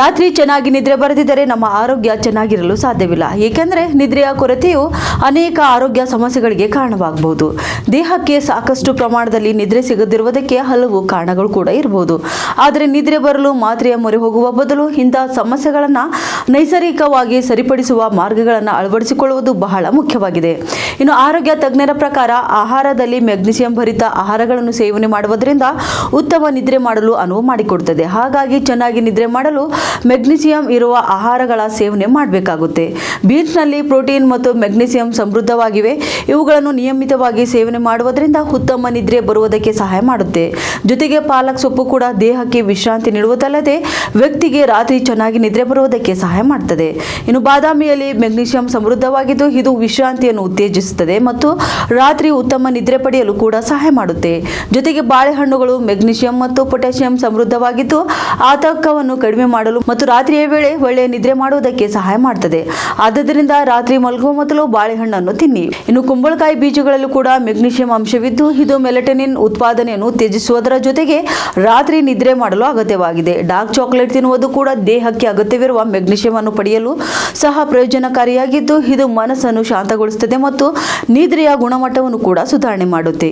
ರಾತ್ರಿ ಚೆನ್ನಾಗಿ ನಿದ್ರೆ ಬರದಿದ್ದರೆ ನಮ್ಮ ಆರೋಗ್ಯ ಚೆನ್ನಾಗಿರಲು ಸಾಧ್ಯವಿಲ್ಲ. ಏಕೆಂದರೆ ನಿದ್ರೆಯ ಕೊರತೆಯು ಅನೇಕ ಆರೋಗ್ಯ ಸಮಸ್ಯೆಗಳಿಗೆ ಕಾರಣವಾಗಬಹುದು. ದೇಹಕ್ಕೆ ಸಾಕಷ್ಟು ಪ್ರಮಾಣದಲ್ಲಿ ನಿದ್ರೆ ಸಿಗದಿರುವುದಕ್ಕೆ ಹಲವು ಕಾರಣಗಳು ಕೂಡ ಇರಬಹುದು. ಆದರೆ ನಿದ್ರೆ ಬರಲು ಮಾತ್ರೆಯ ಮೊರೆ ಹೋಗುವ ಬದಲು ಇಂತಹ ಸಮಸ್ಯೆಗಳನ್ನು ನೈಸರ್ಗಿಕವಾಗಿ ಸರಿಪಡಿಸುವ ಮಾರ್ಗಗಳನ್ನು ಅಳವಡಿಸಿಕೊಳ್ಳುವುದು ಬಹಳ ಮುಖ್ಯವಾಗಿದೆ. ಇನ್ನು ಆರೋಗ್ಯ ತಜ್ಞರ ಪ್ರಕಾರ ಆಹಾರದಲ್ಲಿ ಮೆಗ್ನೀಸಿಯಂ ಭರಿತ ಆಹಾರಗಳನ್ನು ಸೇವನೆ ಮಾಡುವುದರಿಂದ ಉತ್ತಮ ನಿದ್ರೆ ಮಾಡಲು ಅನುವು ಮಾಡಿಕೊಡುತ್ತದೆ. ಹಾಗಾಗಿ ಚೆನ್ನಾಗಿ ನಿದ್ರೆ ಮಾಡಲು ಮೆಗ್ನೀಸಿಯಂ ಇರುವ ಆಹಾರಗಳ ಸೇವನೆ ಮಾಡಬೇಕಾಗುತ್ತೆ. ಬೀನ್ಸ್ನಲ್ಲಿ ಪ್ರೋಟೀನ್ ಮತ್ತು ಮೆಗ್ನೀಸಿಯಂ ಸಮೃದ್ಧವಾಗಿವೆ. ಇವುಗಳನ್ನು ನಿಯಮಿತವಾಗಿ ಸೇವನೆ ಮಾಡುವುದರಿಂದ ಉತ್ತಮ ನಿದ್ರೆ ಬರುವುದಕ್ಕೆ ಸಹಾಯ ಮಾಡುತ್ತೆ. ಜೊತೆಗೆ ಪಾಲಕ್ ಸೊಪ್ಪು ಕೂಡ ದೇಹಕ್ಕೆ ವಿಶ್ರಾಂತಿ ನೀಡುವುದಲ್ಲದೆ ವ್ಯಕ್ತಿಗೆ ರಾತ್ರಿ ಚೆನ್ನಾಗಿ ನಿದ್ರೆ ಬರುವುದಕ್ಕೆ ಸಹಾಯ ಮಾಡ್ತದೆ. ಇನ್ನು ಬಾದಾಮಿಯಲ್ಲಿ ಮೆಗ್ನೀಷಿಯಂ ಸಮೃದ್ಧವಾಗಿದ್ದು ಇದು ವಿಶ್ರಾಂತಿಯನ್ನು ಉತ್ತೇಜಿಸುತ್ತದೆ ಮತ್ತು ರಾತ್ರಿ ಉತ್ತಮ ನಿದ್ರೆ ಪಡೆಯಲು ಕೂಡ ಸಹಾಯ ಮಾಡುತ್ತೆ. ಜೊತೆಗೆ ಬಾಳೆಹಣ್ಣುಗಳು ಮೆಗ್ನೀಷಿಯಂ ಮತ್ತು ಪೊಟ್ಯಾಸಿಯಂ ಸಮೃದ್ಧವಾಗಿದ್ದು ಆತಂಕವನ್ನು ಕಡಿಮೆ ಮಾಡಲು ಮತ್ತು ರಾತ್ರಿಯ ವೇಳೆ ಒಳ್ಳೆಯ ನಿದ್ರೆ ಮಾಡುವುದಕ್ಕೆ ಸಹಾಯ ಮಾಡ್ತದೆ. ಆದ್ದರಿಂದ ರಾತ್ರಿ ಮಲಗುವ ಮೊದಲು ಬಾಳೆಹಣ್ಣನ್ನು ತಿನ್ನಿ. ಇನ್ನು ಕುಂಬಳಕಾಯಿ ಬೀಜಗಳಲ್ಲೂ ಕೂಡ ಮೆಗ್ನೀಷಿಯಂ ಅಂಶವಿದ್ದು ಇದು ಮೆಲೆಟನಿನ್ ಉತ್ಪಾದನೆಯನ್ನು ಉತ್ತೇಜಿಸುವುದರ ಜೊತೆಗೆ ರಾತ್ರಿ ನಿದ್ರೆ ಮಾಡಲು ಅಗತ್ಯವಾಗಿದೆ. ಡಾರ್ಕ್ ಚಾಕ್ಲೇಟ್ ತಿನ್ನುವುದು ಕೂಡ ದೇಹಕ್ಕೆ ಅಗತ್ಯವಿರುವ ಮೆಗ್ನೀಷಿಯಂ ಅನ್ನು ಪಡೆಯಲು ಸಹ ಪ್ರಯೋಜನಕಾರಿಯಾಗಿದ್ದು ಇದು ಮನಸ್ಸನ್ನು ಶಾಂತಗೊಳಿಸುತ್ತದೆ ಮತ್ತು ನಿದ್ರೆಯ ಗುಣಮಟ್ಟವನ್ನು ಕೂಡ ಸುಧಾರಣೆ ಮಾಡುತ್ತೆ.